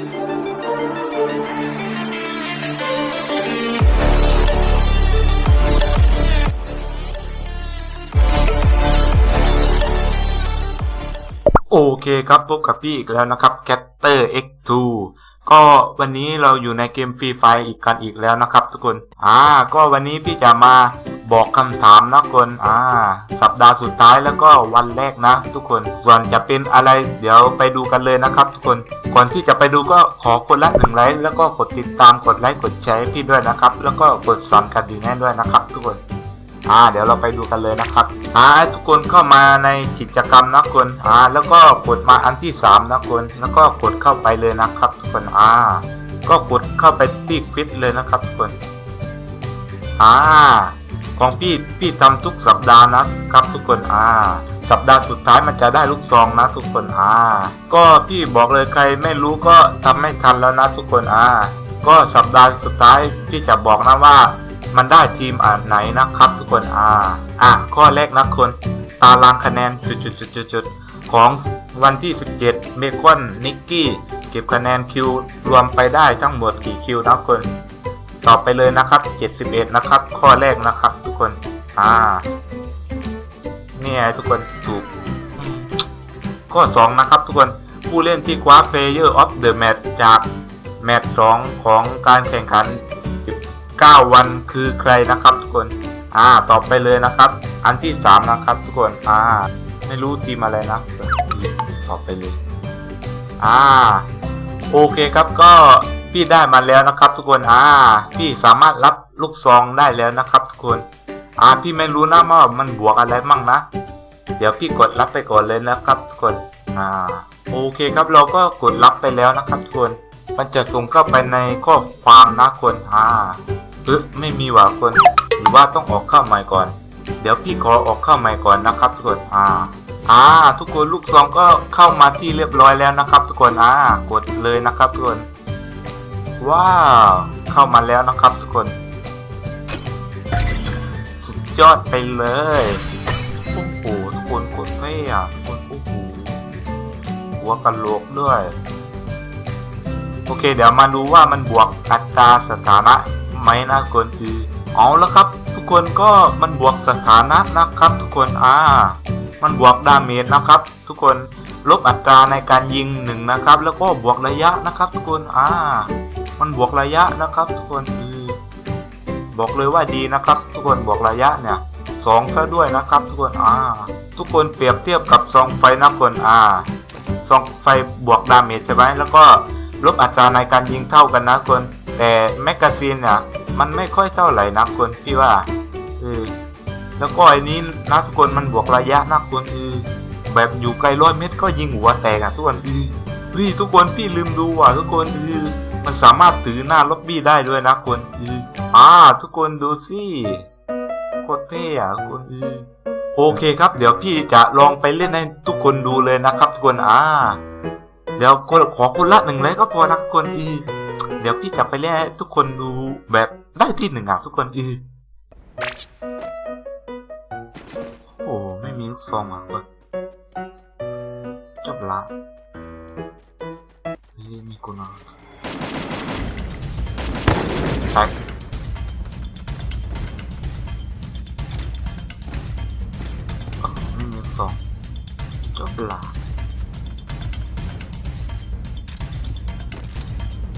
โอเคครับพบกับพี่อีกแล้วนะครับ Catter X2 ก็วันนี้เราอยู่ในเกมฟรีไฟอีกกันอีกแล้วนะครับทุกคน อ่า ก็วันนี้พี่จะมา บอกคำถามนะคนอ่า สัปดาห์สุดท้ายแล้วก็วันแรกนะ ทุกคน ส่วนจะเป็นอะไรเดี๋ยวไปดูกันเลยนะครับ ทุกคนก่อนที่จะไปดูก็ขอคนละหนึ่งไลค์แล้วก็กดติดตามกดไลค์กดแชร์ให้พี่ด้วยนะครับ แล้วก็กดสั่นกระดิ่งให้ด้วยนะครับ ทุกคนอ่าเดี๋ยวเราไปดูกันเลยนะครับอ่าทุกคนเข้ามาในกิจกรรมนะคนอ่าแล้วก็กดมาอันที่สามนะคนแล้วก็กดเข้าไปเลยนะครับ ทุกคนอ่าก็กดเข้าไปที่ฟิตเลยนะครับ ทุกคนอ่า ของพี่พี่ทำทุกสัปดาห์นะครับทุกคนอ่า สัปดาห์สุดท้ายมันจะได้ลูกซองนะทุกคนอ่า ก็พี่บอกเลยใครไม่รู้ก็ทำไม่ทันแล้วนะทุกคนอ่า ก็สัปดาห์สุดท้ายพี่จะบอกนะว่า มันได้ทีมอ่านไหนนะครับ ทุกคนอ่า อะข้อแรกนะคนตารางคะแนนจุดๆๆๆของวันที่ 17เบคอนนิกกี้ เก็บคะแนนคิวรวมไปได้ทั้งหมดกี่คิวนะคน ตอบไปเลยนะครับ 71 นะครับ ข้อแรกนะครับ ทุกคน อ่า เนี่ยทุกคนถูก ข้อ 2 นะครับ ทุกคน ผู้เล่นที่คว้า Player of the Match จากแมตช์2ของการแข่งขัน9วันคือใครนะครับ ทุกคน อ่า ตอบไปเลยนะครับ อันที่ 3 นะครับ ทุกคน อ่า ไม่รู้ทีมอะไรนะ ตอบไปเลย อ่า โอเคครับก็ พี่ได้มาแล้วนะครับทุกคนอ่าพี่สามารถรับลูกซองได้แล้วนะครับทุกคนอ่าพี่ไม่รู้นะว่ามันบวกอะไรมั่งนะ เดี๋ยวพี่กดรับไปก่อนเลยนะครับทุกคนอ่าโอเคครับเราก็กดรับไปแล้วนะครับทุกคน มันจะส่งเข้าไปในข้อความนะคนอ่าเอ๊ะไม่มีว่ะคน หรือว่าต้องออกเข้าใหม่ก่อน เดี๋ยวพี่ขอออกเข้าใหม่ก่อนนะครับทุกคนอ่าอ่าทุกคนลูกซองก็เข้ามาที่เรียบร้อยแล้วนะครับ ทุกคนอ่ากดเลยนะครับทุกคน ว้าวเข้ามาแล้วนะครับทุกคนสุดยอดไปเลยโอ้โหทุกคนกดเท่อะทุกคนโอ้โหหัวกะโหลกด้วย โอเค เดี๋ยวมาดูว่ามันบวกอัตราสถานะไหมนะคนคือเอาแล้วครับ ทุกคนก็มันบวกสถานะนะครับ ทุกคนอ่ามันบวกดาเมจนะครับ ทุกคนลบอัตราในการยิงหนึ่งนะครับ แล้วก็บวกระยะนะครับ ทุกคนอ่า มันบวกระยะนะครับ ทุกคนคือบอกเลยว่าดีนะครับ ทุกคนบวกระยะเนี่ยสองซะด้วยนะครับทุกคนอ่าทุกคนเปรียบเทียบกับซองไฟนะคนอ่าซองไฟบวกดาเมจใช่ไหมแล้วก็ลบอัตราในการยิงเท่ากันนะคนแต่แมกกาซีนเนี่ยมันไม่ค่อยเท่าไหร่นะคนพี่ว่าเออแล้วก็ไอ้นี้นะทุกคนมันบวกระยะนะคนเออแบบอยู่ไกลร้อยเมตรก็ยิงหัวแตกอะทุกคนเออเฮ้ยทุกคนพี่ลืมดูว่ะทุกคนเออ มันสามารถถือหน้าล็อบบี้ได้ด้วยนะคนเอออ่าทุกคนดูสิโคตรเท่อะทุกคนเออโอเคครับ เดี๋ยวพี่จะลองไปเล่นให้ทุกคนดูเลยนะครับทุกคนอ่าเดี๋ยวขอคนละหนึ่งเลยก็พอนะทุกคนอือเดี๋ยวพี่จะไปเล่นให้ทุกคนดูแบบได้ที่หนึ่งอะทุกคนอือโอ้ไม่มีลูกซองอะคนจบละเฮ้ยมีคนอะแต กโอ้ไม่มีลูกซองจบละ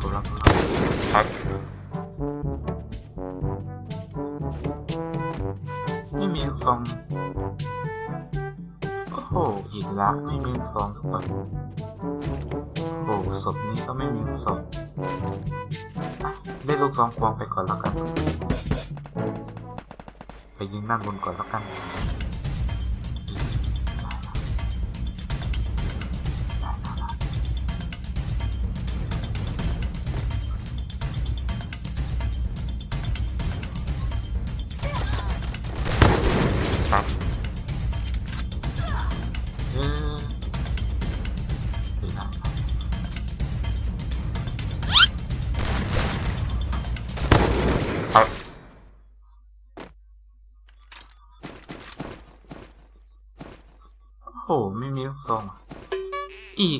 กำลังแท็กไม่มีลูกซองโอ้โหอีกและไม่มีลูกซองทุกคนโอ้โหศพนี้ก็ไม่มีลูกซอง เล่นลูกซองควงไปก่อนแล้วกัน ไปยิงด้านบนก่อนแล้วกัน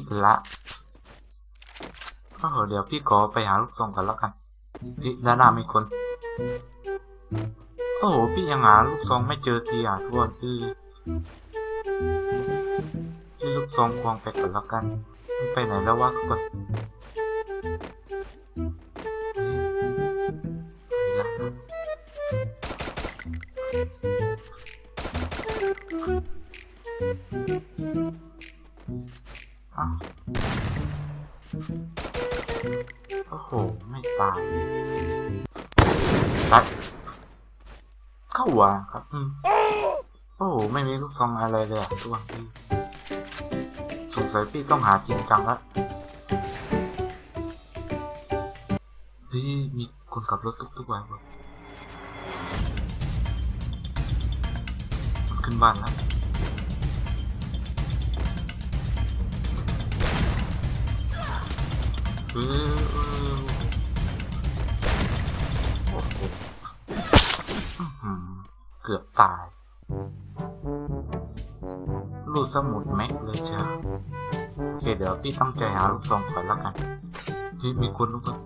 ลูกซองอะก็เดี๋ยวพี่ขอไปหาลูกซองกันแล้วกันพี่ด้านหน้ามีคน โอ้โห พี่ยังหาลูกซองไม่เจอทีอะทุกคนคือที่ลูกซองควงไปก่อนแล้วกัน ไปไหนแล้ววะทุกคนเฮ้ ไม่ตายตายเข้าหัวครับอืมโอ้ไม่มีลูกซองอะไรเลยอะทุกคนพี่สงสัยพี่ต้องหาจริงจังละเฮ้ยมีคนขับรถตุ๊กๆไว้บ่มันขึ้นบ้านแล้วเออ เออโอ้โหอื้อหือเกือบตายรูดสมุดแม็กเลยเชียวโอเคเดี๋ยวพี่ตั้งใจหาลูกซองก่อนแล้วกันที่มีคนลูกซอง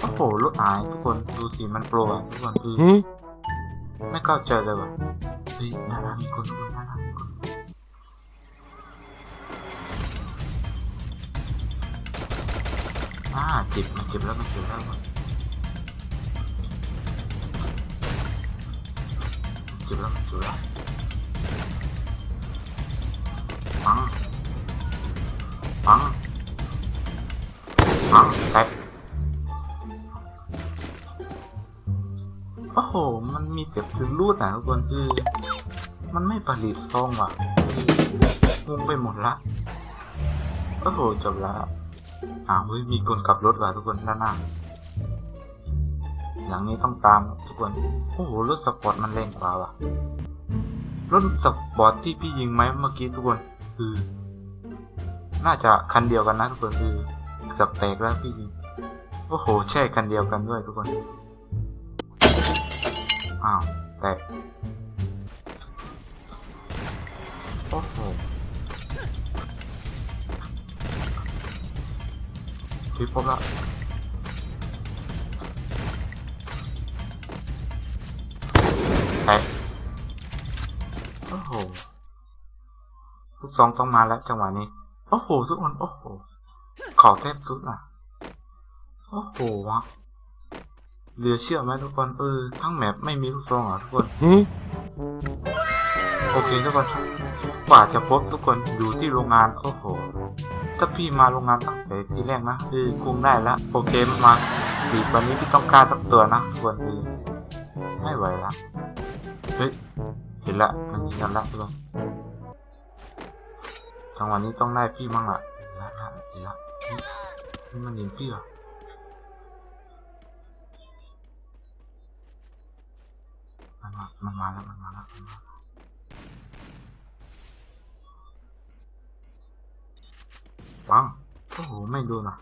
โอ้โหรถหายทุกคนดูสิมันโปรอะทุกคนคือไม่เข้าใจเลยว่ะเฮ้ยน่ารักมีคนทุกคนน่ารักมีคน อ่าเจ็บมันเจ็บแล้วมันเจ็บแล้วมันเจ็บแล้วเจ็บแล้วปังปังปังแตกโอ้โห มันมีแต่คือรูดอะทุกคนคือ มันไม่ผลิตซองว่ะงงไปหมดละโอ้โหจบละ อ้าวเฮ้ยมีคนขับรถว่ะทุกคนด้านหน้า อย่างนี้ต้องตามทุกคน โอ้โหรถสปอร์ตมันแรงกว่าว่ะ รถสปอร์ตที่พี่ยิงไหมเมื่อกี้ทุกคน คือ น่าจะคันเดียวกันนะทุกคนคือเกับแตกแล้วพี่ยิง โอ้โหใช่คันเดียวกันด้วยทุกคน อ้าวแตกโอ้โห คลิปพบละแตกโอ้โหลูกซองต้องมาแล้วจังหวะนี้ โอ้โห ทุกคน โอ้โห ขอแทบสุดอะ โอ้โหวะเหลือเชื่อไหมทุกคนเออทั้งแมปไม่มีลูกซองอะทุกคนโอเคทุกคนกว่าจะพบทุกคนอยู่ที่โรงงาน โอ้โห ถ้าพี่มาโรงงานตั้งแต่ทีแรกนะคือคงได้แล้วโอเคมาสีวันนี้พี่ต้องกล้าสักตัวนะทุกคนคือไม่ไหวละเฮ้ยเห็นละมันยิงกันละทุกคนจังหวะนี้ต้องได้พี่มั่งละเห็นละละเห็นละนี่มันยิงพี่เหรอมันมามันมาแล้วมันมาแล้วมันมา ปังโอ้โห ไม่ดูนะ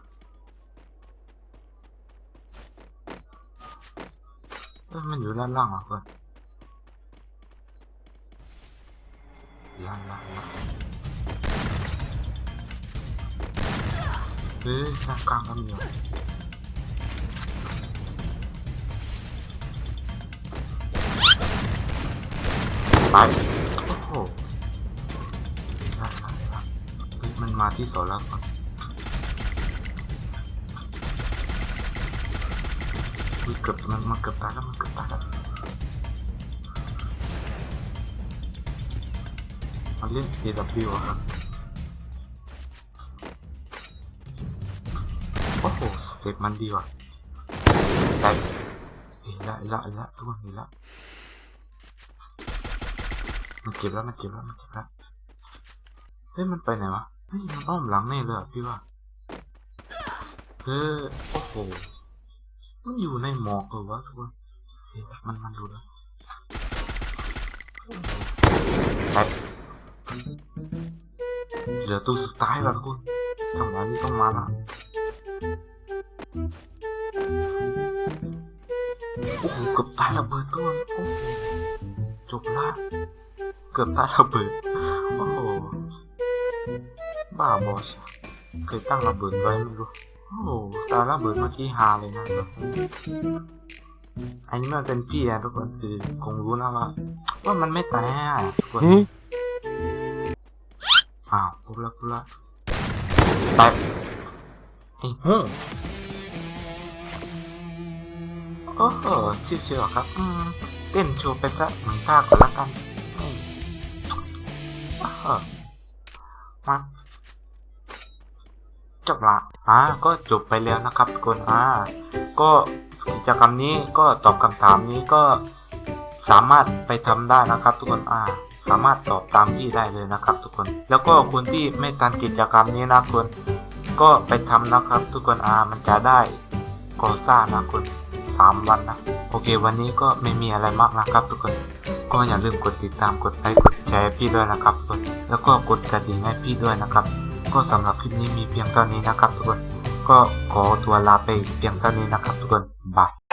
เอ้ยมันอยู่ด้านล่างอะเพื่อนล่างล่างล่างเฮ้ยกลางกลางก็มีว่ะไปโมาที่โซล่าก่อนเกือบมันมันเกือบตายแล้วมันเกือบตายแล้วมันเล่น AW อะครับโอ้โหสเต็ปมันดีว่ะได้เห็นละเห็นละเห็นละทุกคนเห็นละมันเจ็บแล้วมันเจ็บแล้วมันเจ็บแล้วเฮ้ยมันไปไหนวะ เฮ้ยมันอ้อมหลังแน่เลยพี่ว่าเฮ้ยโอ้โหมันอยู่ในหมอกเหรอวะทุกคนมันมันดูแล้วเหลือตัวสุดท้ายแล้วทุกคนจังหวะนี้ต้องมาละโอ้โหเกือบตายระเบิดตัวจบละเกือบตายระเบิดโอ้โห บ้าบอสเคยตั้งระเบิดไว้ไม่รู้ โอ้โหตาระเบิดเมื่อกี้ฮาเลยนะทุกคนอันนี้มันเป็นพี่อะทุกคนคือคงรู้นะว่าว่ามันไม่ตายอะทุกคนอ้าวปุ๊บละปุ๊บละแตกไอ้หูโอ้โหชิวๆครับอืมเต้นโชว์ไปซะหนึ่งท่าก่อนละกันอืมโอ้โหมา จบละอ่าก็จบไปแล้วนะครับทุกคนอ่าก็กิจกรรมนี้ก็ตอบคำถามนี้ก็สามารถไปทำได้นะครับ ทุกคนอ่าสามารถตอบตามที่ได้เลยนะครับ ทุกคน แล้วก็คนที่ไม่ทันกิจกรรมนี้นะคุณก็ไปทำนะครับ ทุกคนอ่ามันจะได้ก่อสร้างนะคุณสามวันนะโอเค วันนี้ก็ไม่มีอะไรมากนะครับ ทุกคน ก็อย่าลืมกดติดตามกดไลค์กดแชร์พี่ด้วยนะครับทุกคนแล้วก็กดกระดิ่งให้พี่ด้วยนะครับ ก็สำหรับคลิปนี้มีเพียงเท่านี้นะครับทุกคน ก็ขอตัวลาไปเพียงเท่านี้นะครับทุกคนบาย